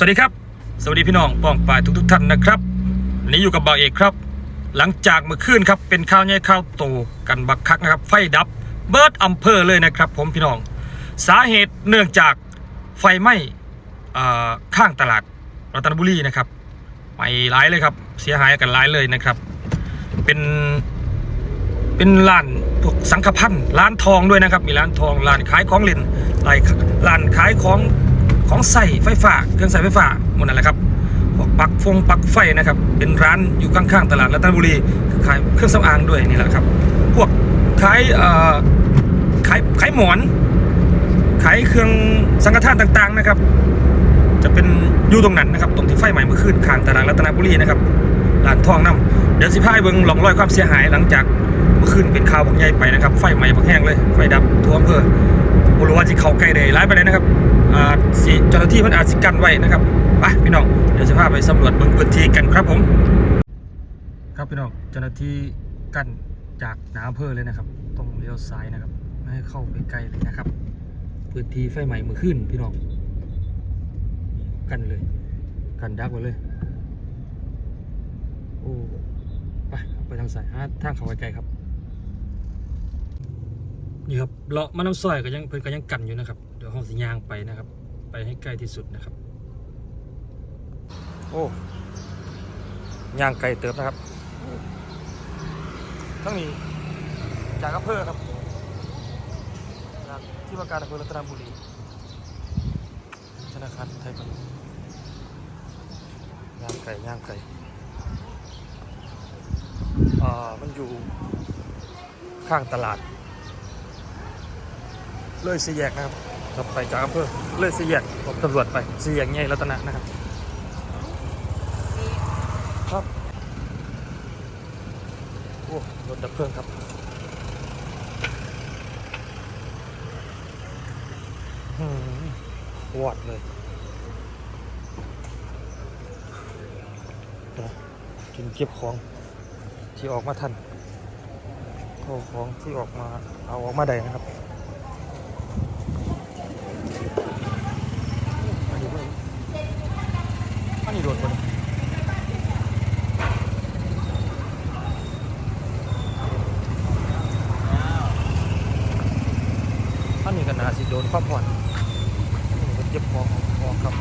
สวัสดีครับ สวัสดีพี่น้องป้องปายทุกทุกท่านนะครับวันนี้อยู่กับบ่าวเอกครับ หลังจากเมื่อคืนครับเป็นข้าวใหญ่ข้าวโตกันบักคักนะครับ ไฟดับเบิร์ดอำเภอเลยนะครับ ผมพี่น้อง สาเหตุเนื่องจากไฟไหม้ข้างตลาดรัตนบุรีนะครับไหม้หลายเลยครับ เสียหายกันหลายเลยนะครับ เป็นเป็นร้านพวกสังฆพันธ์ร้านทองด้วยนะครับ มีร้านทองร้านขายของเล่นร้านร้านขายของ ของใส่ไฟฟ้าเครื่องใส่ไฟฟ้าหมดนั่นแหละครับพวกปักฟงปักไฟนะครับ เป็นร้านอยู่ข้างๆตลาดรัตนบุรีขายเครื่องสำอางด้วยนี่แหละครับ พวกขายเอ่อขายขายหมอนขายเครื่องสังฆทานต่างๆนะครับ จะเป็นอยู่ตรงนั้นนะครับ ตรงที่ไฟไหม้เมื่อคืนข้างตลาดรัตนบุรีนะครับร้านทองน้ำเดี๋ยวสิพายเบิ่งหลงรอยความเสียหายหลังจากเมื่อคืนเป็นข่าวบักใหญ่ไปนะครับ ไฟไหม้บักแห้งเลย ไฟดับทั่วอำเภอ บรุษว่าที่เขาใกล้เลยร้ายไปเลยนะครับอ่าสิเจ้าหน้าที่มันอาจสิกันไว้นะครับไปพี่น้องเดี๋ยวสิพาไปสำรวจเบิ่งพื้นที่กันครับผม ครับพี่น้องเจ้าหน้าที่กันจากหนาอำเภอเลยนะครับตรงเลี้ยวซ้ายนะครับไม่ให้เข้าไปใกล้เลยนะครับพื้นที่ไฟไหม้เมื่อคืนพี่น้องกันเลย กันดักไว้เลยโอ้ไปไปทางสายหาทางเขาไกลๆครับ นี่ครับเลาะมาน้ำซอยก็ยังเพิ่นก็ยังกันอยู่นะครับ เดี๋ยวห้องสิย่างไปนะครับ ไปให้ใกล้ที่สุดนะครับ โอ้ยางไกลเติบนะครับทั้งนี้จากอำเภอครับจากที่ว่าการอำเภอรัตนบุรีธนาคารไทยพาณิชย์ย่างไก่ย่างไก่อ่ามันอยู่ข้างตลาด เลยสี่แยกนะครับเราไปจากอำเภอเลยสี่แยกผมตำรวจไปสี่แยกใหญ่รัตนะนะครับ ครับโอ้รถดับเพลิงครับอืมวอดเลยเดี๋ยวกินเก็บของที่ออกมาทันเอาของที่ออกมาเอาออกมาได้นะครับ อันนี้ด้วยอันนี้โดนคนอันนี้ก็น่าสิโดนความผ่อนมันเก็บของออกครับ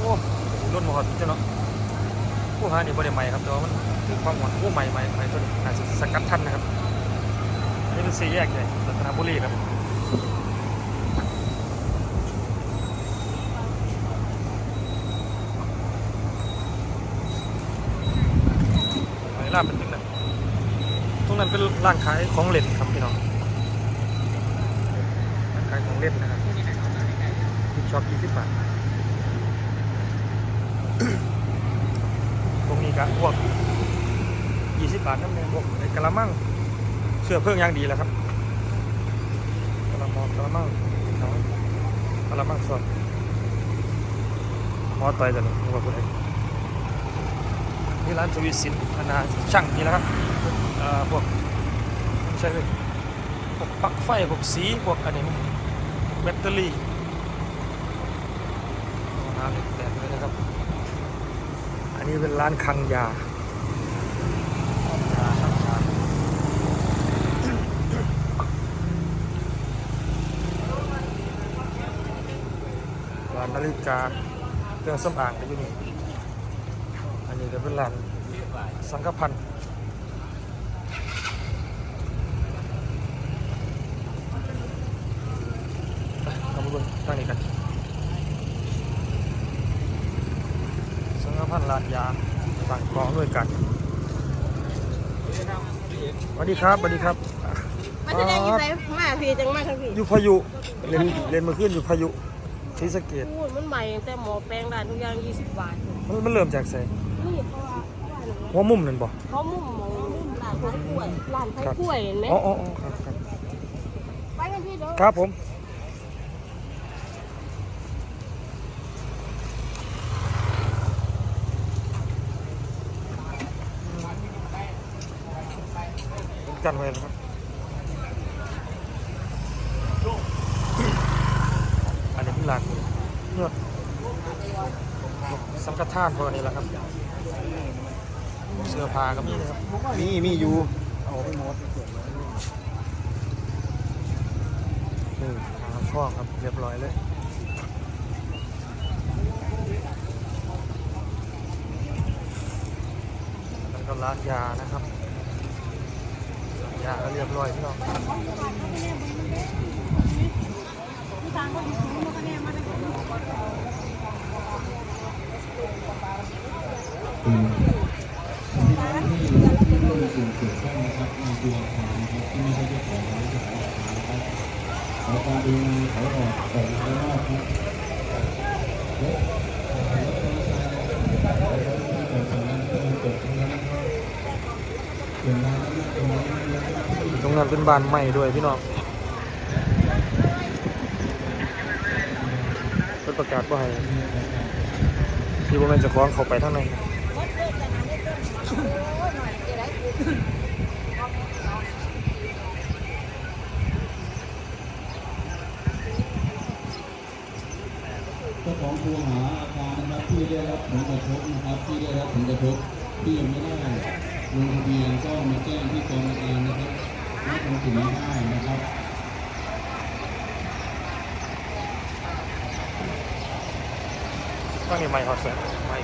โอ้รุ่นมอดเจ้าเนาะผู้หานี่บริใหม่ครับแต่ว่ามัน ความหวานผู้ใหม่ใหม่ใหม่ตัวนี้อาจจะสกัดทันนะครับอันนี่เป็นสี่แยกเลยรัตนบุรีครับไปลาบเป็นตึงนั้นตรงนั้นเป็นร้านขายของเล่นครับพี่น้องร้านขายของเล่นนะครับช็อปยี่สิบบาทตรงนี้ก็พวก 20บาทน้ำแดงพวกกะละมังเสื้อเพิ่งย่างดีแล้วครับกะละมังกะละมังเอากะละมังสดหมอต่อยตัวนี้นึกว่าผู้ใดนี่ร้านทวีสินพนาช่างนี่แหละครับพวกใช่เลยพวกปลั๊กไฟพวกสีพวกอันนี้มันแบตเตอรี่หาเหล็กแตกเลยนะครับ อันนี้เป็นร้านคังยา ร้า นนาฬิกาเครื่องสำอางก็อยู่นี่ อันนี้ก็เป็นร้านสังฆพันธ์ไปเรามาดูทางนี้กัน สังฆพันธ์ร้านยาสั่งของด้วยกันสวัสดีครับสวัสดีครับมาแสดงอยู่ไสมาพี่จังมาทั้งพี่ อยู่พายุเรียนเรียนมาขึ้นอยู่พายุ ศรีสะเกดพูดมันใหม่ตั้งแต่หมอแปลงร้านทุกอย่าง20บาทมันมันเริ่มจากไสนี่เพราะว่าหัวมุมนั่นบ่เขามุ่งมองร้านขายกล้วยร้านขายกล้วยเห็นไหมอ๋ออ๋ออ๋อครับครับไปกันครับผมกันไว้นะครับ อันนี้เป็น หลักเนื้อสังฆทานพวกนี้แหละครับ เสื้อผ้าก็มีนะครับ มีมีอยู่เอาไปหมดนี่หาช่องครับเรียบร้อยเลยแล้วก็ร้านยานะครับยาก็เรียบร้อยพี่น้อง ตรงนั้นเป็นบ้านใหม่ด้วยพี่น้องเพิ่ นประกาศว่าให้ที่ว่าแม่นจะคล้องเขาไปทางในเจ้าของคูหาอาคารนะครับที่ได้รับผลกระทบนะครับที่ได้รับผลกระทบที่ยังไม่ได้ลงทะเบียนก็มาแจ้องอาการนะครับรับลงถึงไม่ได้นะครับ ต้องมีไม้ฮอตเสียไม้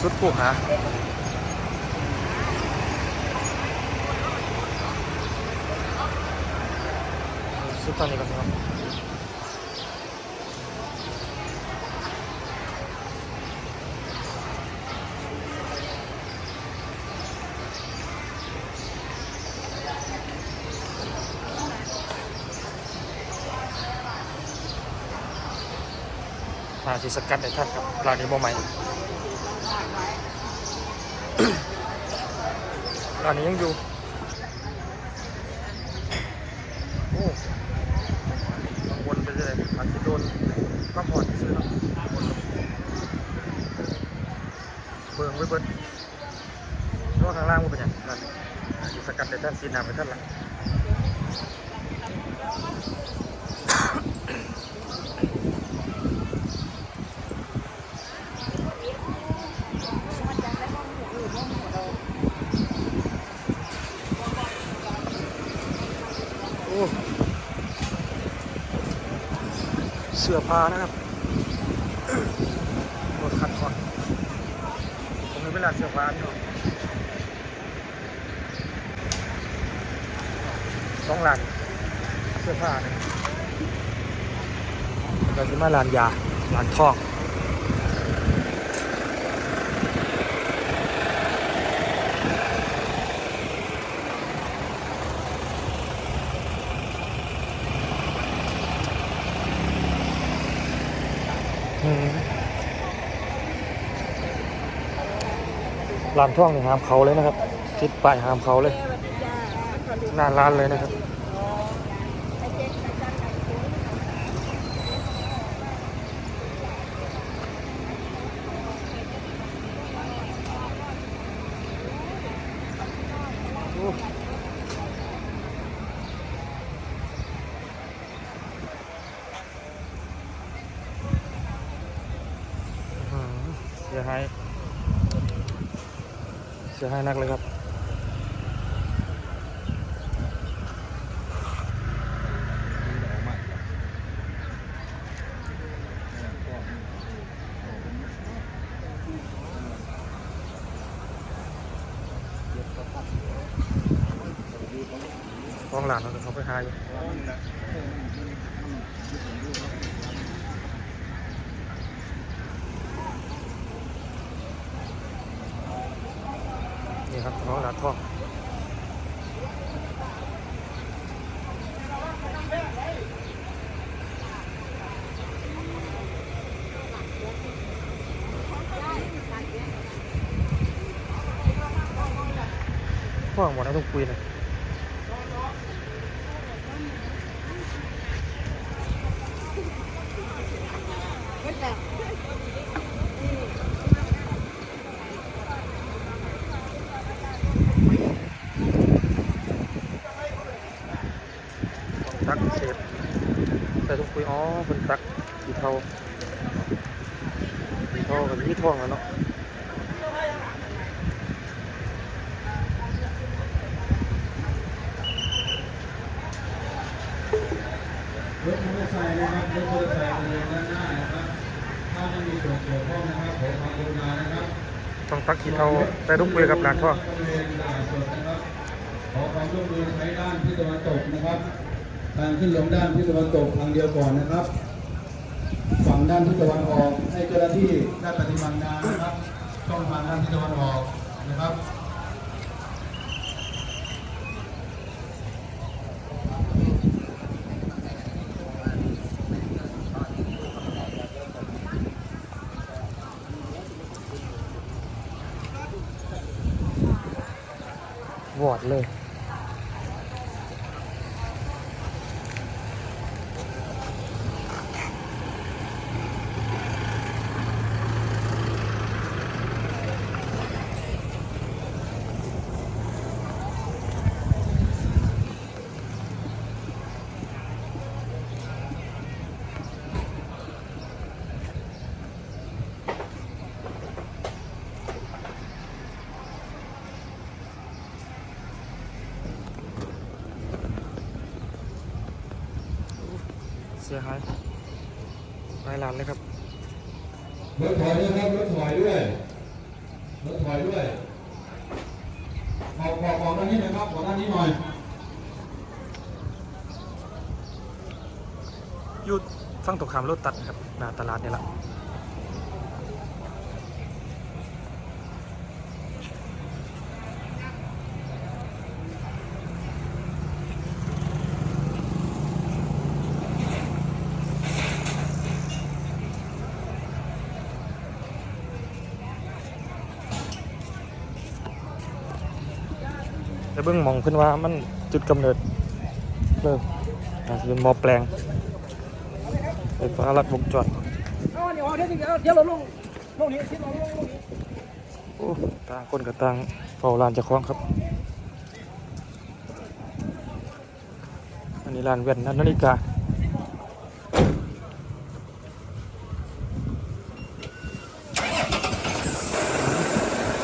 สุดปุ๊กฮะสุดตอนนี้ก็ครับ สิสกัดในท่านครับร้านนี้บ่ใหม่ร้านนี้ยังอยู่โอ้กังวลไปเลยอาจจะโดนความผ่อนซื้อเนาะเบิ่งไว้เบิ่งเพราะว่าข้างล่างมันเป็นอย่างนั้นสิสกัดในท่านสีน้ำไปท่านละ โอ้ เสื้อผ้านะครับหมดคัดคอนผมมีเวลาเสื้อผ้าอยู่สองล้านเสื้อผ้าเนี่ยเราจะมาล้านยาล้านทอง ลานทองนี่ห้ามเขาเลยนะครับทิศป้ายห้ามเขาเลยหน้าร้านเลยนะครับ โอ้อื้อหือเสียหายเสียหายนักเลยครับห้องหลานเราเขาไปหาอยู่ không? Khoảng bọn nó thông quyền này. ต้องตักสีเทาแต่ต้องคุยกับร้านพ่อขอความร่วมมือใช้ด้านทิศตะวันตกนะครับ ทางขึ้นลงด้านทิศตะวันตกทางเดียวก่อนนะครับ ฝั่งด้านทิศตะวันออกให้เจ้าหน้าที่ด้าปฏิบัติงานนะครับ ต้องมางด้านทิศตะวันออกนะครับ เลย สียหายหลายล้านเลยครับรถถอยด้วยครับรถถอยด้วยรถถอยด้วยขอขอขอด้านนี้หนะครับขอด้านนี้หน่อยอยุดฟังตกขามรถตัดครับหน้าตลาดนี่แหละ เบื้องมองขึ้นว่ามันจุดกำเนิดเริ่มอาจจะเป็นมอแปลงไฟฟ้าลัดวงจรโอ้ต่างคนกับต่างเฝ้าร้านจะคล้องครับ อันนี้ร้านแว่นนันนาฬิกา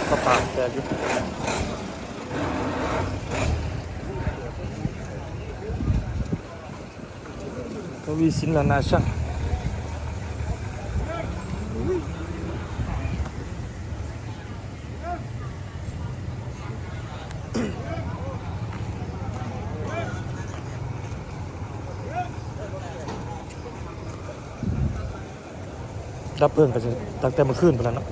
ก็ปากแตกอยู่ วีสินลานาช่างดับเพลิงก็จะตั้งแต่เมื่อคืนไปแล้วเนาะ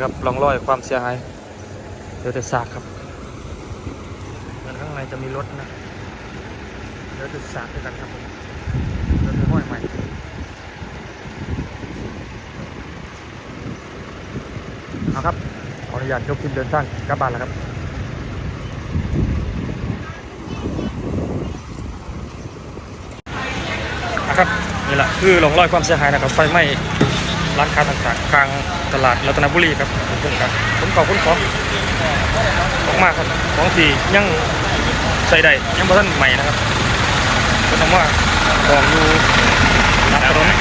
นะครับร่องรอยความเสียหายเดี๋ยวแต่ซากครับเหมือนข้างในจะมีรถนะเดี๋ยวแต่ซากด้วยกันครับผมเดี๋ยวแต่ห้อยใหม่เอาครับขออนุญาตยกคลิปเดินทางกลับบ้านแล้วครับนะครับนี่แหละคือหลงรอยความเสียหายนะครับไฟไหม้ ร้านค้าต่างๆกลางตลาดรัตนบุรีครับผมเพิ่งกันผมขอบคุณของของมากครับของที่ยังใส่ได้ยังบ่ทันใหม่นะครับก็ต้องว่าของอยู่ร้านถนนนี่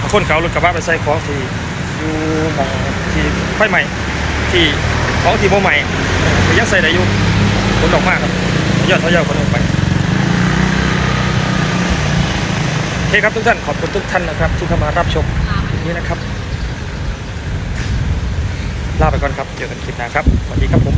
บางคนเขารถกระบะไปใส่ของที่อยู่หมองที่ไฟใหม่ที่ของที่โมใหม่ยังใส่ได้อยู่ นออกมากครับยอดทยอยคนออกไปโอเคครับทุกท่านขอบคุณทุกท่านนะครับ ที่เข้ามารับชมนี้นะครับลาไปก่อนครับ เจอกันคลิปหน้าครับสวัสดีครับผม